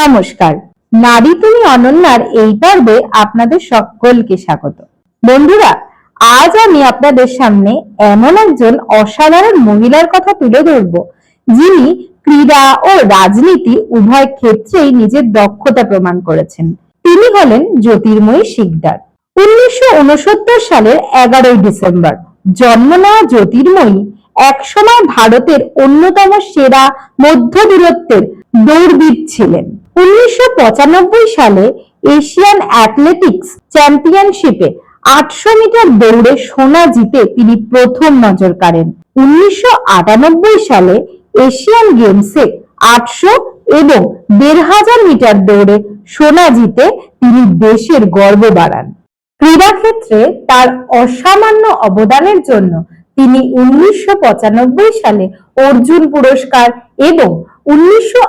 নমস্কার। নারী তুমি অনন্যার এই পর্বে আপনাদের সকলকে স্বাগত। বন্ধুরা, আজ আমি আপনাদের সামনে এমন একজন অসাধারণ মহিলার কথা তুলে ধরব, যিনি ক্রীড়া ও রাজনীতি উভয় ক্ষেত্রেই নিজের দক্ষতা প্রমাণ করেছেন। তিনি হলেন জ্যোতির্ময়ী শিকদার। উনিশশো উনসত্তর সালের এগারোই ডিসেম্বর, জন্ম নেওয়া জ্যোতির্ময়ী একসময় ভারতের অন্যতম সেরা মধ্য দূরত্বের দৌড়বিদ ছিলেন। উনিশশো পঁচানব্বই সালে এশিয়ান অ্যাথলেটিক্স চ্যাম্পিয়নশিপে আটশো মিটার দৌড়ে সোনা জিতে তিনি প্রথম নজর কাড়েন। উনিশশো আটানব্বই সালে এশিয়ান গেমসে আটশো এবং দেড় হাজার মিটার দৌড়ে সোনা জিতে তিনি দেশের গর্ব বাড়ান। ক্রীড়াক্ষেত্রে তার অসামান্য অবদানের জন্য তিনি উনিশশো পঁচানব্বই সালে অর্জুন পুরস্কার এবং উনিশশো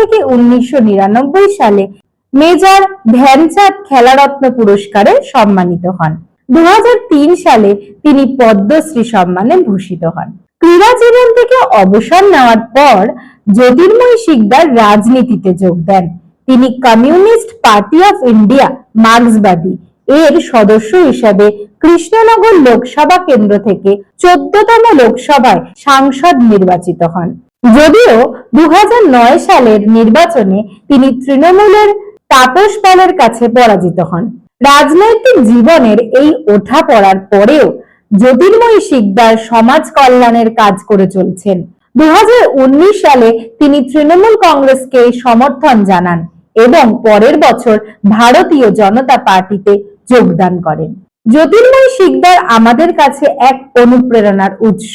থেকে উনিশশো নিরানব্বই সালে মেজর ধ্যানচাঁদ খেলারত্ন পুরস্কারে সম্মানিত হন। দু হাজার তিন সালে তিনি পদ্মশ্রী সম্মানে ভূষিত হন। ক্রীড়া জীবন থেকে অবসর নেওয়ার পর জ্যোতির্ময় শিকদার রাজনীতিতে যোগ দেন। তিনি কমিউনিস্ট পার্টি অফ ইন্ডিয়া, মার্ক্সবাদী। এর সদস্য হিসাবে কৃষ্ণনগর লোকসভা কেন্দ্র থেকে চোদ্দতম লোকসভায় সাংসদ নির্বাচিত হন। যদিও দু হাজার নয় সালের নির্বাচনে তিনি তৃণমূলের তাপস পালের কাছে পরাজিত হন। রাজনৈতিক জীবনের এই ওঠা পড়ার পরেও জ্যোতির্ময়ী শিকদার সমাজ কল্যাণের কাজ করে চলছেন। দুই হাজার উনিশ সালে তিনি তৃণমূল কংগ্রেসকে সমর্থন জানান এবং পরের বছর ভারতীয় জনতা পার্টিতে যোগদান করেন। জ্যোতির্ময় শিকদার আমাদের কাছে এক অনুপ্রেরণার উৎস।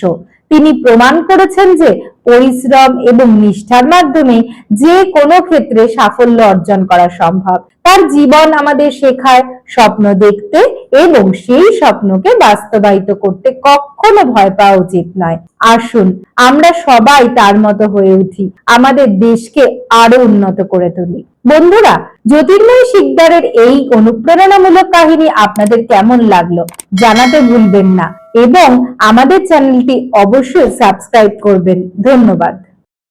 তিনি প্রমাণ করেছেন যে পরিশ্রম এবং নিষ্ঠার মাধ্যমে যে কোনো ক্ষেত্রে সাফল্য অর্জন করা সম্ভব। তার জীবন আমাদের শেখায় স্বপ্ন দেখতে এবং সেই স্বপ্নকে বাস্তবায়িত করতে কখনো ভয় পাওয়া উচিত নয়। আসুন, আমরা সবাই তার মতো হয়ে উঠি। আমাদের দেশকে আরও উন্নত করে তুলি। বন্ধুরা জ্যোতির্ময় শিকদারের এই অনুপ্রেরণামূলক কাহিনী আপনাদের কেমন লাগল জানাতে ভুলবেন না এবং আমাদের চ্যানেলটি অবশ্যই সাবস্ক্রাইব করবেন। ধন্যবাদ।